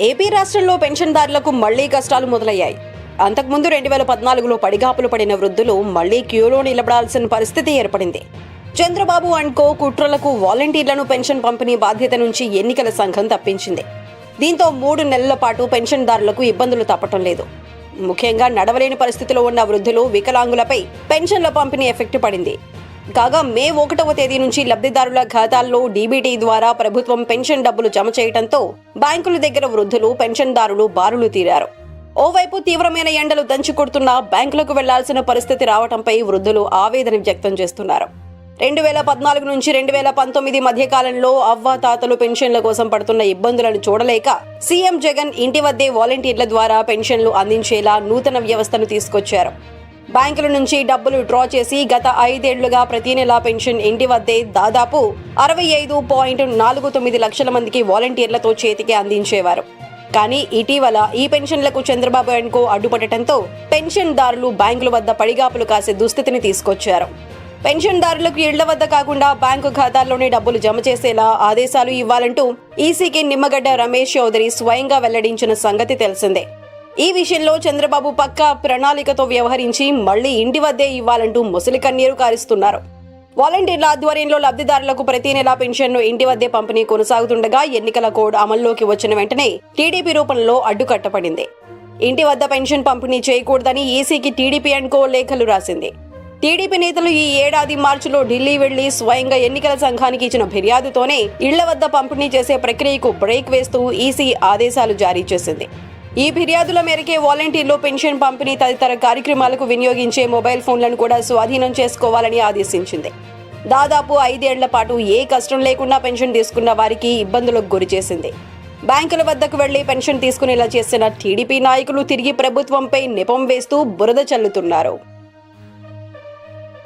AP రాష్ట్రంలో పెన్షన్దారులకు మళ్ళీ కష్టాలు మొదలయ్యాయి. అంతకుముందు రెండు వేల పద్నాలుగులో పడిగాపులు పడిన వృద్ధులు మళ్ళీ క్యూలో నిలబడాల్సిన పరిస్థితి ఏర్పడింది. చంద్రబాబు అండ్ కో కుట్రలకు వాలంటీర్లను పెన్షన్ పంపిణీ బాధ్యత నుంచి ఎన్నికల సంఘం తప్పించింది. దీంతో మూడు నెలల పాటు పెన్షన్దారులకు ఇబ్బందులు తప్పటం లేదు. ముఖ్యంగా నడవలేని పరిస్థితిలో ఉన్న వృద్ధులు వికలాంగులపై పెన్షన్ల పంపిణీ ఎఫెక్ట్ పడింది. కాగా మే ఒకటవ తేదీ నుంచి లబ్ధిదారుల ఖాతాల్లో డీబీటీ ద్వారా ప్రభుత్వం పెన్షన్ డబ్బులు జమ చేయడంతో బ్యాంకుల దగ్గర వృద్ధులు పెన్షన్దారులు బారులు తీరారు. ఓవైపు తీవ్రమైన ఎండలు దంచుకొడుతున్నా బ్యాంకులకు వెళ్ళాల్సిన పరిస్థితి రావడంపై వృద్ధులు ఆవేదన వ్యక్తం చేస్తున్నారు. రెండు వేల పద్నాలుగు నుంచి రెండు వేల పంతొమ్మిది మధ్యకాలంలో అవ్వ తాతలు పెన్షన్ల కోసం పడుతున్న ఇబ్బందులను చూడలేక సీఎం జగన్ ఇంటి వద్దే వాలంటీర్ల ద్వారా పెన్షన్లు అందించేలా నూతన వ్యవస్థను తీసుకొచ్చారు. బ్యాంకుల నుంచి డబ్బులు డ్రా చేసి గత ఐదేళ్ళుగా ప్రతి నెల పెన్షన్ ఇంటి వద్దే దాదాపు అరవై ఐదు పాయింట్ నాలుగు తొమ్మిది లక్షల మందికి వాలంటీర్లతో చేతికి అందించేవారు. కానీ ఇటీవల ఈ పెన్షన్లకు చంద్రబాబు అండ్ కో అడ్డుపడటంతో పెన్షన్దారులు బ్యాంకుల వద్ద పడిగాపులు కాసే దుస్థితిని తీసుకొచ్చారు. పెన్షన్దారులకు ఇళ్ళ వద్ద కాకుండా బ్యాంకు ఖాతాల్లోనే డబ్బులు జమ చేసేలా ఆదేశాలు ఇవ్వాలంటూ ఈసీకి నిమ్మగడ్డ రమేష్ చౌదరి స్వయంగా వెల్లడించిన సంగతి తెలిసిందే. ఈ విషయంలో చంద్రబాబు పక్కా ప్రణాళికతో వ్యవహరించి మళ్ళీ ఇంటి వద్దే ఇవ్వాలంటూ ముసలి కన్నీరు కారుస్తున్నారు. వాలంటీర్ల ఆధ్వర్యంలో లబ్ధిదారులకు ప్రతి నెలా పెన్షన్ను ఇంటి వద్దే పంపిణీ కొనసాగుతుండగా ఎన్నికల కోడ్ అమల్లోకి వచ్చిన వెంటనే టీడీపీ రూపంలో అడ్డుకట్టపడింది ఇంటి వద్ద పెన్షన్ పంపిణీ చేయకూడదని ఈసీకి టీడీపీ అండ్ కో లేఖలు రాసింది. టీడీపీ నేతలు ఈ ఏడాది మార్చిలో ఢిల్లీ వెళ్ళి స్వయంగా ఎన్నికల సంఘానికి ఇచ్చిన ఫిర్యాదుతోనే ఇళ్ళ వద్ద పంపిణీ చేసే ప్రక్రియకు బ్రేక్ వేస్తూ ఈసీ ఆదేశాలు జారీ చేసింది. ఈ ఫిర్యాదుల మేరకే వాలంటీర్లు పెన్షన్ పంపిణీ తదితర కార్యక్రమాలకు వినియోగించే మొబైల్ ఫోన్లను కూడా స్వాధీనం చేసుకోవాలని ఆదేశించింది. దాదాపు ఐదేళ్ళ పాటు ఏ కష్టం లేకుండా పెన్షన్ తీసుకున్న వారికి ఇబ్బందులకు గురి చేసింది. బ్యాంకుల వద్దకు వెళ్ళి పెన్షన్ తీసుకునేలా చేసిన టీడీపీ నాయకులు తిరిగి ప్రభుత్వంపై నెపం వేస్తూ బురద చల్లుతున్నారు.